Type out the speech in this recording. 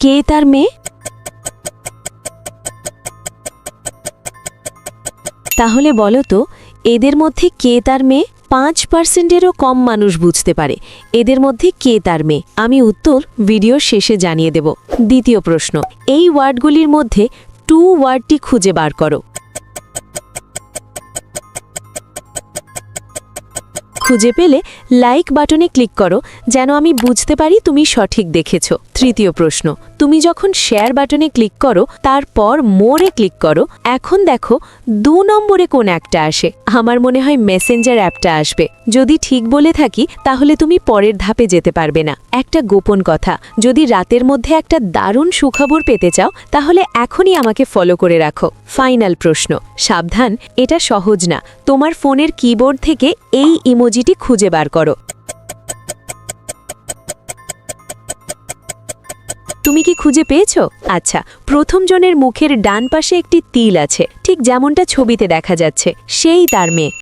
কে তার মেয়ে? তাহলে বলো তো, এদের মধ্যে কে তার মেয়ে? পাঁচ পার্সেন্টেরও কম মানুষ বুঝতে পারে। এদের মধ্যে কে তার মেয়ে? আমি উত্তর ভিডিওর শেষে জানিয়ে দেব। দ্বিতীয় প্রশ্ন, এই ওয়ার্ডগুলির মধ্যে টু ওয়ার্ডটি খুঁজে বার করো। খুঁজে পেলে লাইক বাটনে ক্লিক করো, যেন আমি বুঝতে পারি তুমি সঠিক দেখেছ। তৃতীয় প্রশ্ন, তুমি যখন শেয়ার বাটনে ক্লিক করো, তারপর মোরে ক্লিক করো, এখন দেখো দু নম্বরে কোন একটা আসে। আমার মনে হয় মেসেঞ্জার অ্যাপটা আসবে। যদি ঠিক বলে থাকি, তাহলে তুমি পরের ধাপে যেতে পারবে না। একটা গোপন কথা, যদি রাতের মধ্যে একটা দারুণ সুখবর পেতে চাও, তাহলে এখনই আমাকে ফলো করে রাখো। ফাইনাল প্রশ্ন, সাবধান, এটা সহজ না। তোমার ফোনের কিবোর্ড থেকে এই ইমোজিটি খুঁজে বার করো। তুমি কি খুঁজে পেয়েছ? আচ্ছা প্রথম জনের মুখের ডান পাশে একটি তিল আছে, ঠিক যেমনটা ছবিতে দেখা যাচ্ছে, সেই তার মেয়ে।